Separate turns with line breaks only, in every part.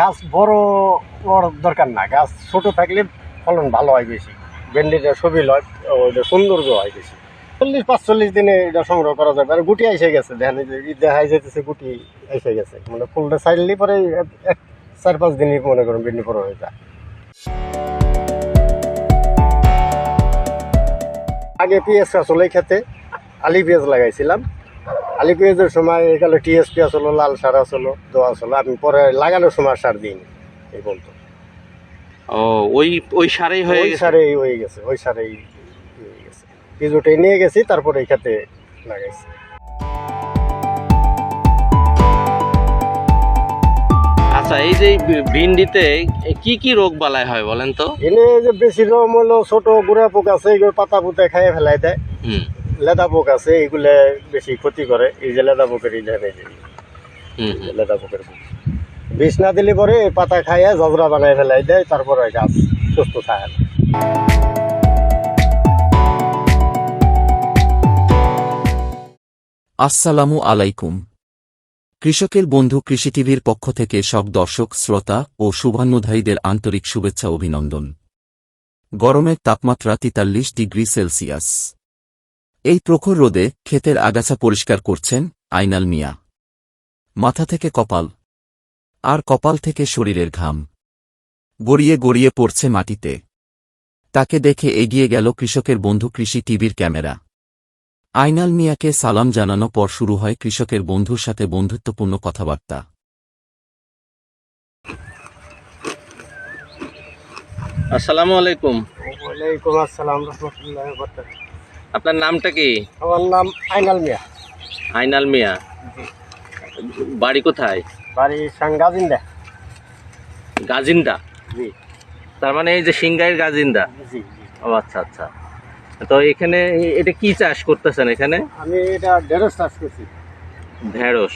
গাছ বড় বড় দরকার না। গাছ ছোট থাকলে ফলন ভালো হয় বেশি। ভেন্ডিটা সবিল হয় ওইটা সৌন্দর্য হয় বেশি। চল্লিশ, পাঁচচল্লিশ দিনে এটা সংগ্রহ করা যাবে আর গুটি এসে গেছে, দেখেন দেখা যেতেছে গুটি এসে গেছে। মানে ফুলটা চাইলে পরে এক- চার, পাঁচ দিনই মনে করুন ভেন্ডি বড় হয়ে যায়। আগে পেঁয়াজ হলো খেতে আলি পেঁয়াজ লাগাইছিলাম। আলি পেঁয়াজের সময় এখানে টিএস পেঁয়াজ হলো লাল সার আসলো দোয়া আসলো। আমি পরে লাগানোর সময় সার দিইনি এই বলতো।
ও ওই ওই সারেই হয়ে
ওই সারেই হয়ে গেছে ওই সারেই হয়ে গেছে। উঠে নিয়ে গেছি তারপরে এই খেতে লাগাইছি।
আচ্ছা এই যে ভিন্ডিতে কি কি রোগ বালাই হয় বলেন তো?
এনে যে বেশি রকম হলো ছোট গুড়া পোক আছে এগুলো পাতা পুঁতে খাইয়ে ফেলাই দেয়।
হুম।
লেদা পোক আছে এগুলো বেশি ক্ষতি করে। এই যে লেদা পোকের। লেদা পোকের পোক। বিষ না দিলে পরে পাতা খাইয়ে জবরা বানাই ফেলাই দেয় তারপরে গাছ সুস্থ থাকে না।
আসসালামু আলাইকুম। কৃষকের বন্ধু কৃষি টিভির পক্ষ থেকে সব দর্শক শ্রোতা ও শুভান্নধায়ীদের আন্তরিক শুভেচ্ছা অভিনন্দন। গরমের তাপমাত্রা তেতাল্লিশ ডিগ্রি সেলসিয়াস। এই প্রখর রোদে ক্ষেতের আগাছা পরিষ্কার করছেন আইনাল মিয়া। মাথা থেকে কপাল আর কপাল থেকে শরীরের ঘাম। গড়িয়ে গড়িয়ে পড়ছে মাটিতে। তাকে দেখে এগিয়ে গেল কৃষকের বন্ধু কৃষি টিভির ক্যামেরা। আইনাল মিয়াকে সালাম জানানো পর শুরু হয় কৃষকের বন্ধুর সাথে বন্ধুত্বপূর্ণ কথাবার্তা।
আসসালামু আলাইকুম।
ওয়ালাইকুম আসসালাম রহমতুল্লাহ বরকাতুহ।
আপনার নামটা কি?
আমার নাম আইনাল মিয়া।
আইনাল মিয়া। বাড়ি কোথায়?
বাড়ি সাংগাজিন্দা।
গাজিন্দা?
জি।
তার মানে এই যে সিংগাইয়ের গাজিন্দা?
জি জি।
ও আচ্ছা আচ্ছা। তো এখানে এটা কি চাষ করতেছেন এখানে?
আমি এটা ঢেঁড়স চাষ করছি।
ঢেঁড়স।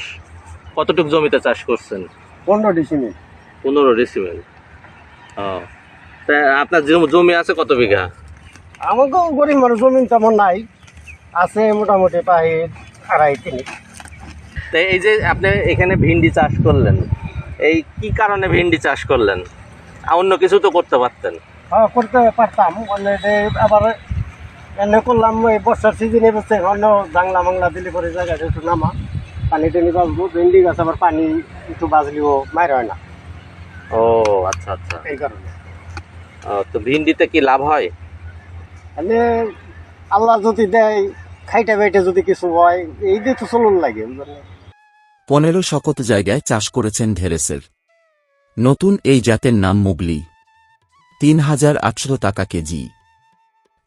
কতটুক জমিতে চাষ করছেন?
পনেরো ডিসিমিল।
পনেরো ডিসিমেল। ও। তা আপনার জমি আছে কত বিঘা?
আমাকেও গরিব মানুষ জমিন তেমন নাই আছে মোটামুটি প্রায় আড়াই তিন।
তো এই যে আপনি এখানে ভিন্ডি চাষ করলেন এই কি কারণে ভিন্ডি চাষ করলেন? অন্য কিছু তো করতে পারতেন।
হ্যাঁ করতে পারতাম মানে আবার এনে করলাম এই বর্ষার সিজনে বসে অন্য জাংলা মাংলা দিলে পরে জায়গাটা একটু নামা। পানি টানি বাজবো ভেন্ডি গাছ আবার পানি একটু বাজলেও মার হয় না।
ও আচ্ছা আচ্ছা।
এই কারণে।
তো ভিন্ডিতে কি লাভ হয়?
মানে আল্লাহ যদি দেয়, খাইটা বাইটে যদি কিছু হয়, এই দিয়ে তো চলুন লাগে
পনেরো শকত জায়গায় চাষ করেছেন ঢেরেসের। নতুন এই জাতের নাম মুগলি। তিন হাজার আটশো টাকা কেজি।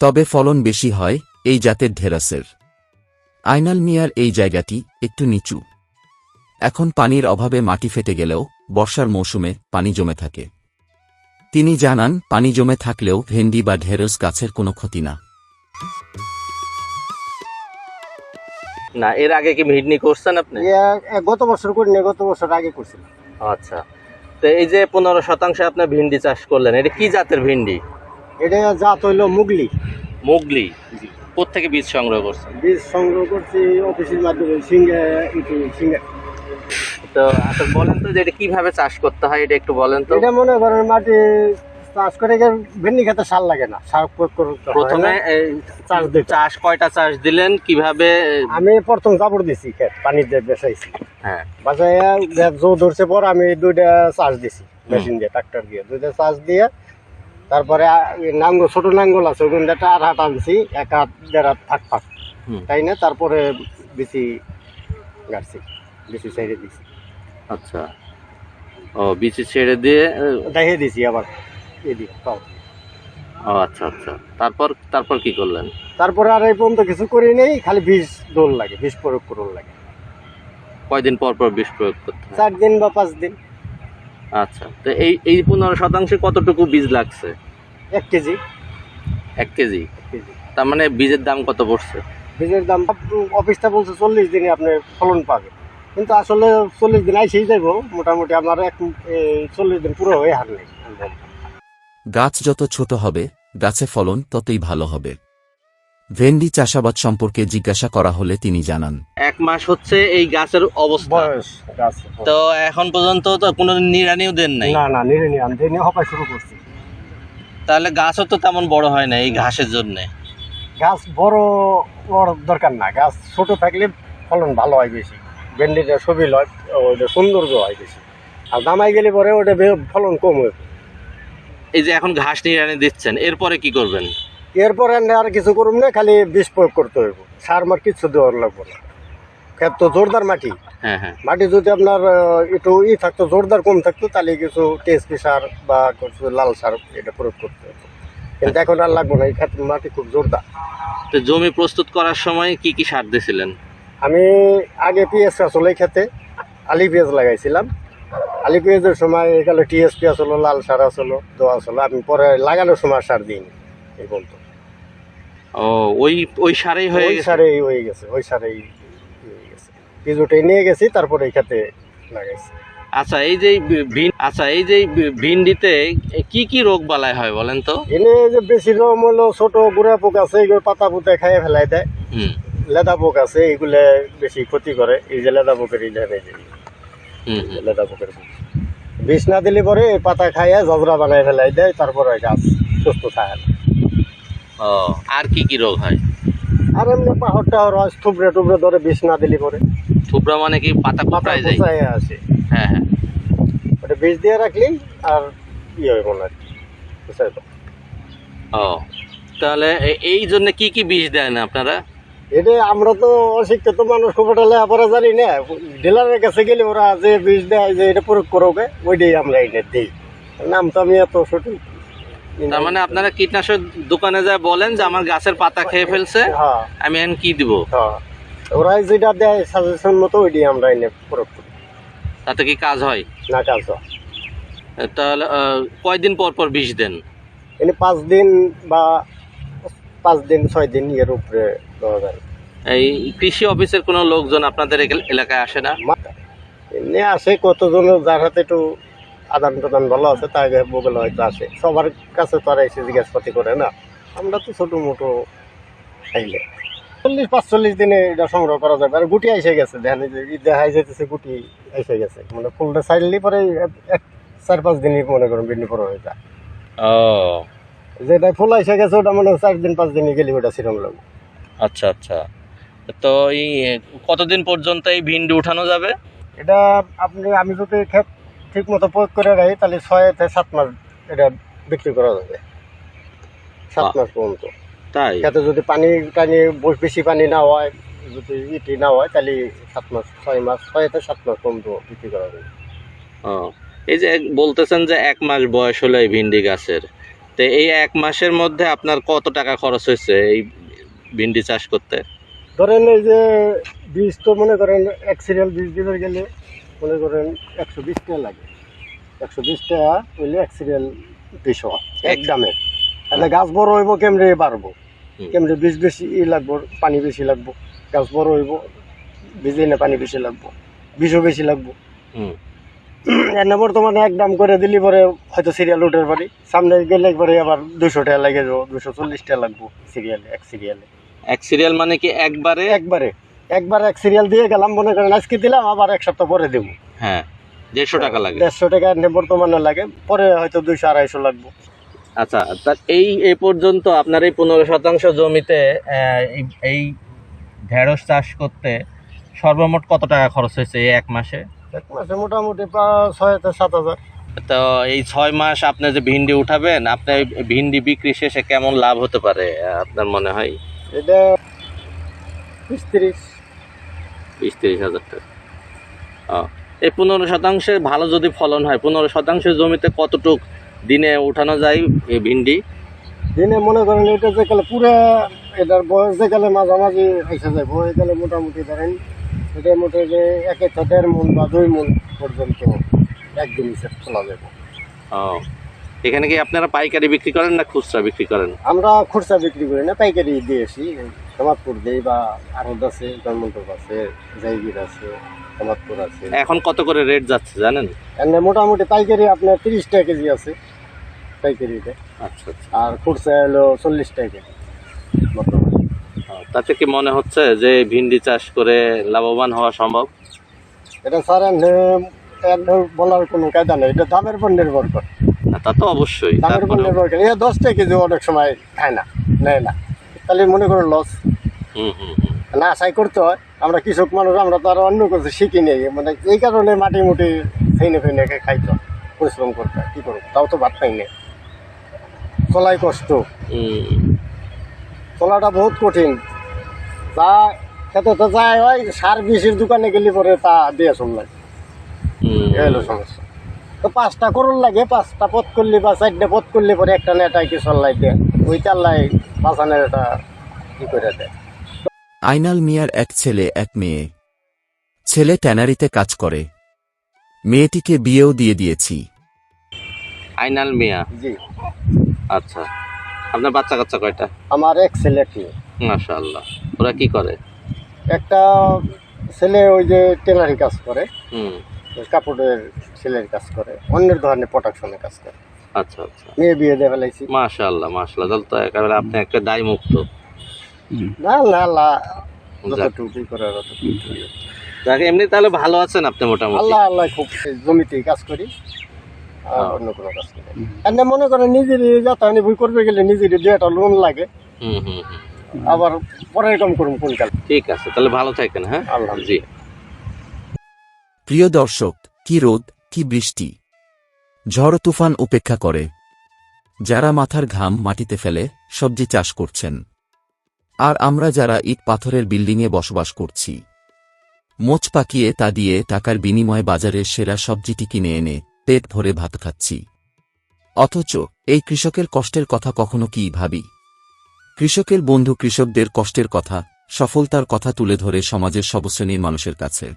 তবে ফলন বেশি হয় এই জাতের ঢেরাসের। আইনাল মিয়ার এই জায়গাটি একটু নিচু। এখন পানির অভাবে মাটি ফেটে গেলেও বর্ষার মৌসুমে পানি জমে থাকে। তিনি জানান পানি জমে থাকলেও ভেন্ডি বা ঢেঁড়স গাছের কোনো ক্ষতি না।
না এর আগে কি ভিন্ডি করছেন আপনি?
গত বছর করি না গত বছর আগে করছিলাম।
আচ্ছা। তো এই যে পনেরো শতাংশে আপনি ভিন্ডি চাষ করলেন এটা কি জাতের ভিন্ডি?
এটা জাত হইল মুগলি।
মুগলি? কোথেকে বীজ সংগ্রহ করছেন?
বীজ সংগ্রহ করছি অফিসের মাধ্যমে সিঙ্গে একটু সিঙ্গে
তো আচ্ছা বলেন তো যে এটা কীভাবে চাষ করতে হয় এটা একটু বলেন তো।
এটা মনে করেন মাটি চাষ করে ভেন্ডি খেতে সার লাগে না সার প্রয়োগ করতে
প্রথমে এই
চাষ
চাষ কয়টা চাষ দিলেন? কীভাবে
আমি প্রথম জাবর দিছি খেত পানি দিয়ে বেসাইছি।
হ্যাঁ।
বাসায় জো ধরছে পর আমি দুইটা চাষ দিছি মেশিন দিয়ে ট্রাক্টর দিয়ে। দুইটা চাষ দিয়ে তারপরে নাঙ্গল ছোট নাঙ্গল আছে ওখান দিয়ে আট হাত আনছি এক হাত দেড় হাত ফাঁক ফাঁক তাই না? তারপরে বেশি গাড়ছি বেশি সাইডে দিছি।
আচ্ছা। ও বিচি ছেড়ে দিয়ে আহ,
দেখে দিছি আবার। এদিকে পাও।
ও আচ্ছা আচ্ছা। তারপর তারপর কি করলেন?
তারপরে আর এই পর্যন্ত কিছু করি নেই খালি বিষ দোল লাগে বিষ প্রয়োগ করুন লাগে।
কয়দিন পর পর বিষ প্রয়োগ করতে হয়?
চার দিন বা পাঁচ দিন।
আচ্ছা তো এই এই পনেরো শতাংশে কতটুকু বীজ লাগছে?
এক কেজি।
এক কেজি?
এক কেজি।
তার মানে বীজের দাম কত পড়ছে?
বীজের দাম অফিসটা বলছে চল্লিশ দিনে আপনি ফলন পাবে কিন্তু আসলে চল্লিশ দিন আইসেই যাইব। মোটামুটি আমার এক চল্লিশ দিন পুরো হয়ে হার নেই
গাছ যত ছোট হবে গাছে ফলন ততই ভালো হবে। ভেন্ডি চাষাবাদ সম্পর্কে জিজ্ঞাসা করা হলে তিনি জানান।
এক মাস হচ্ছে এই গাছের অবস্থা।
গাছ
তো এখন পর্যন্ত তো কোনো নিড়ানিও দেন নাই?
না না নিরে নিয়ে আনতে হপাই শুরু করছি।
তাহলে গাছও তো তেমন বড় হয় না এই ঘাসের জন্য।
গাছ বড় বড় দরকার না। গাছ ছোট থাকলে ফলন ভালো হয় বেশি। ভেন্ডিটা ছবি লয় ওইটা সৌন্দর্য হয় বেশি। আর দামাই গেলে পরে ওটা ফলন কম হয়
এই যে এখন ঘাস নিড়ানি দিচ্ছেন এরপরে কি করবেন?
এরপরে আর কিছু করুন না খালি বিষ প্রয়োগ করতে হইব। সার মার কিছু দেওয়ার লাগবে না। ক্ষেত তো জোরদার মাটি।
হ্যাঁ হ্যাঁ।
মাটি যদি আপনার একটু ই থাকতো জোরদার কম থাকতো তাহলে কিছু টেস্টি সার বা কিছু লাল সার এটা প্রয়োগ করতে হতো। কিন্তু এখন আর লাগবে না এই ক্ষেত্রে মাটি খুব জোরদার।
তো জমি প্রস্তুত করার সময় কি কি সার দিয়েছিলেন?
আমি আগে পিএস আসলে খেতে আলি পেঁয়াজ লাগাইছিলাম। আলি পেঁয়াজের সময় এখানে টিএসপি আসলো লাল সার আসলো দোয়া আসলো আমি পরে লাগানোর সময় সার দিইনি এই বলতো
ও ওই ওই সারেই হয়ে
ওই সারেই হয়ে গেছে ওই সারেই হয়ে গেছে। পিজুটাই নিয়ে গেছি তারপরে এই খেতে লাগাইছি।
আচ্ছা এই যে ভিন- আচ্ছা এই যে ভিন্ডিতে কি কি রোগ বালাই হয় বলেন তো?
এনে যে বেশি রকম হলো ছোট গুড়া পোক আছে এগুলো পাতা পুঁতে খাইয়ে ফেলাই দেয়।
হুম।
লেদা পোক আছে এগুলো বেশি ক্ষতি করে। এই যে লেদা পোকের। লেদা পোকের বিষ না দিলে পরে পাতা খাইয়ে জবরা বানাই ফেলাই দেয় তারপরে গাছ সুস্থ থাকে না।
ও আর কি কি রোগ হয়?
আর এমনি পাহাড় টাহাড় হয় থুবড়ে টুবড়ে ধরে বিষ না দিলে পরে।
থুবড়া মানে কি পাতা
পাতা
যায়?
আসে।
হ্যাঁ হ্যাঁ।
ওটা বিষ দিয়ে রাখলি আর ইয়ে হইব না আর কি। বুঝছেন তো?
ও তাহলে এই জন্য কি কি বিষ দেন আপনারা?
এটা আমরা তো অশিক্ষিত মানুষ খুব একটা লেখাপড়া জানি না। ডিলারের কাছে গেলে ওরা যে বীজ দেয় যে এটা প্রয়োগ করোগে ওইটাই আমরা এটা দিই। নাম তো আমি এত সঠিক
তার মানে আপনারা কীটনাশক দোকানে যায় বলেন যে আমার গাছের পাতা খেয়ে ফেলছে
হ্যাঁ
আমি এখন কি দিব?
হ্যাঁ। ওরা যেটা দেয় সাজেশন মতো ওইটাই আমরা এনে প্রয়োগ করি।
তাতে কি কাজ হয়?
না কাজ হয়।
তাহলে কয়দিন পর পর বিষ দেন?
এনে পাঁচ দিন বা পাঁচ দিন ছয় দিন এর উপরে দেওয়া যায়।
এই কৃষি অফিসের কোনো লোকজন আপনাদের এল- এলাকায় আসে না?
এমনি আসে কতজন যার হাতে একটু আদান প্রদান ভালো আছে তাকে বগলে হয়তো আসে। সবার কাছে তো আর এসে জিজ্ঞাসাপাতি করে না। আমরা তো ছোটো মোটো খাইলে। চল্লিশ পাঁচচল্লিশ দিনে এটা সংগ্রহ করা যাবে। আর গুটি এসে গেছে দেখেন দেখাই যেতেছে গুটি এসে গেছে। মানে ফুলটা ছাড়লি পরে এক- এক চার পাঁচ দিনই মনে করুন বিন্নি পরে হয়ে যায়।
ও।
যেটা ফুল এসে গেছে ওটা মনে চার দিন পাঁচ দিনে গেলে ওটা সেরকম লাগবে
আচ্ছা আচ্ছা। তো এই কতদিন পর্যন্ত এই ভিন্ডি উঠানো যাবে?
এটা আপনি আমি যদি ক্ষেত ঠিক মতো প্রয়োগ করে রাখি তাহলে ছয় থেকে সাত মাস এটা বিক্রি করা যাবে। সাত মাস পর্যন্ত।
তাই?
খেতে যদি পানি টানি বেশি পানি না হয় যদি ইটি না হয় তাহলে সাত মাস ছয় মাস ছয় থেকে সাত মাস পর্যন্ত বিক্রি করা যাবে।
এই যে বলতেছেন যে এক মাস বয়স হলো এই ভিন্ডি গাছের। তো এই এক মাসের মধ্যে আপনার কত টাকা খরচ হয়েছে এই ভিন্ডি চাষ করতে?
ধরেন এই যে বীজ তো মনে করেন এক সিরিয়াল বীজ দিতে গেলে মনে করেন একশো বিশ টাকা লাগে। একশো বিশ টাকা হইলে এক সিরিয়াল দুইশো এক দামে। তাহলে গাছ বড় হইব কেমনে বাড়বো। কেমনে বীজ বেশি ই লাগবো পানি বেশি লাগবো? গাছ বড় হইব বীজে না পানি বেশি লাগবো বিষও বেশি লাগবো। এনে বর্তমানে এক দাম করে দিলি পরে হয়তো সিরিয়াল উঠে পারি। সামনে গেলে একবারে আবার দুশো টাকা লাগে যাব দুশো চল্লিশ টাকা লাগবো সিরিয়ালে এক সিরিয়ালে
এক সিরিয়াল মানে কি একবারে?
একবারে। একবার এক সিরিয়াল দিয়ে গেলাম মনে করেন আজকে দিলাম আবার এক সপ্তাহ পরে দেবো।
হ্যাঁ দেড়শো টাকা লাগে।
দেড়শো টাকা এনে বর্তমানে লাগে পরে হয়তো দুইশো আড়াইশো লাগবো।
আচ্ছা তা এই এ পর্যন্ত আপনার এই পনেরো শতাংশ জমিতে এই- এই ঢেঁড়স চাষ করতে সর্বমোট কত টাকা খরচ হয়েছে এই এক মাসে?
এক মাসে মোটামুটি ছয় থেকে সাত হাজার।
তো এই ছয় মাস আপনি যে ভিন্ডি উঠাবেন আপনার ভিন্ডি বিক্রি শেষে কেমন লাভ হতে পারে আপনার মনে হয়?
এটা বিশ তিরিশ।
বিশ তিরিশ হাজার টাকা। ও এই পনেরো শতাংশের ভালো যদি ফলন হয় পনেরো শতাংশের জমিতে কতটুক দিনে উঠানো যায় এই ভিন্ডি?
দিনে মনে করেন এটা যে গেলে পুরো এটার বয়স যে গেলে মাঝামাঝি এসে যায় বয়স গেলে মোটামুটি ধরেন এটা যে এক একটা দেড় মন বা দুই মন পর্যন্ত একদিন হিসেব চলা যাবে।
ও। এখানে কি আপনারা পাইকারি বিক্রি করেন না খুচরা বিক্রি করেন?
আমরা খুচরা বিক্রি করি না পাইকারি দিয়েছি। সমাজপুর দেই বা আরদ আছে জন্মন্তপ আছে জাইগির আছে সমাজপুর আছে।
এখন কত করে রেট যাচ্ছে জানেন?
এমনি মোটামুটি পাইকারি আপনার তিরিশ টাকা কেজি আছে পাইকারিতে।
আচ্ছা আচ্ছা।
আর খুচরা হলো চল্লিশ টাকা কেজি।
তাতে কি মনে হচ্ছে যে ভিন্ডি চাষ করে লাভবান হওয়া সম্ভব?
এটা স্যার বলার কোনো কায়দা নেই। এটা দামের উপর নির্ভর করে।
তা তো অবশ্যই
দামের উপর নির্ভর করে। এটা দশ টাকা কেজি অনেক সময় খায় না নেয় না। তাহলে মনে করো লস।
হুম হুম।
না আশাই করতে হয়। আমরা কৃষক মানুষ আমরা তো আর অন্য কিছু শিখি নেই। মানে এই কারণে মাটি মুটি ফেনে ফেনে খাইতে হয় পরিশ্রম করতে হয়। কী করব? তাও তো ভাত পাই না চলাই কষ্ট। চলাটা বহুত কঠিন। যা খেতে তো যায় হয় সার বিষের দোকানে গেলে পরে তা দিয়ে
হুম।
হলো সমস্যা। তো পাঁচটা করুন লাগে পাঁচটা পথ করলে বা চারটে পথ করলে পরে একটা নেটাই কি চল্লাই দেয় ওই চাল্লাই পাঁচানের এটা ই করে দেয়।
আইনাল মিয়ার এক ছেলে এক মেয়ে। ছেলে ট্যানারিতে কাজ করে। মেয়েটিকে বিয়েও দিয়ে দিয়েছি।
আইনাল মিয়া?
জি।
আচ্ছা। আপনার বাচ্চা কাচ্চা কয়টা?
আমার এক ছেলে এক মেয়ে।
মাশাআল্লাহ। ওরা কি করে?
একটা ছেলে ওই যে টেলারি কাজ করে
হুম।
কাপড়ের ছেলের কাজ করে অন্যের ধরনের প্রোডাকশনের কাজ করে।
আচ্ছা আচ্ছা।
মেয়ে বিয়ে দিয়ে ফেলাইছি।
মাশাআল্লাহ মাশাআল্লাহ। তাহলে তো একেবারে আপনি একটা দায় মুক্ত
না না আল্লাহ
যাক।
যতটুকু করার অতটুকু
এমনি তাহলে ভালো আছেন আপনি মোটামুটি?
আল্লাহ আল্লাহ খুব জমিতেই কাজ করি আর অন্য কোনো কাজ করি না। এমনি মনে করেন নিজেরই যাতায়ানি বই করবে গেলে নিজেরই দু একটা লোন লাগে।
হুম হুম হুম।
আবার পরের কম করুন কোনকাল
ঠিক আছে তাহলে ভালো থাকেন হ্যাঁ?
আল্লাহ
জি।
প্রিয় দর্শক কি রোদ কি বৃষ্টি? ঝড় তুফান উপেক্ষা করে। যারা মাথার ঘাম মাটিতে ফেলে সবজি চাষ করছেন। আর আমরা যারা ইট পাথরের বিল্ডিংয়ে বসবাস করছি। মোচ পাকিয়ে তা দিয়ে টাকার বিনিময়ে বাজারের সেরা সবজিটি কিনে এনে পেট ভরে ভাত খাচ্ছি। অথচ এই কৃষকের কষ্টের কথা কখনো কি ভাবি? কৃষকের বন্ধু কৃষকদের কষ্টের কথা, সফলতার কথা তুলে ধরে সমাজের সবশ্রেণীর মানুষের কাছে।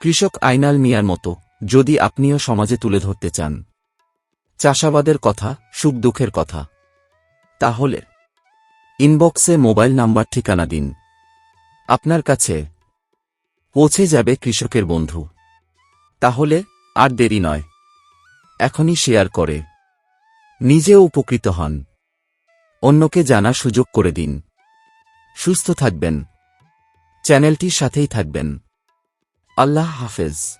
কৃষক আইনাল মিয়ার মতো, যদি আপনিও সমাজে তুলে ধরতে চান। চাষাবাদের কথা, সুখ দুঃখের কথা। তাহলে, ইনবক্সে মোবাইল নাম্বার ঠিকানা দিন। আপনার কাছে পৌঁছে যাবে কৃষকের বন্ধু। তাহলে, আর দেরি নয়। এখনই শেয়ার করে। নিজেও উপকৃত হন। অন্যকে জানা সুযোগ করে দিন। সুস্থ থাকবেন। চ্যানেলটির সাথেই থাকবেন। আল্লাহ হাফেজ।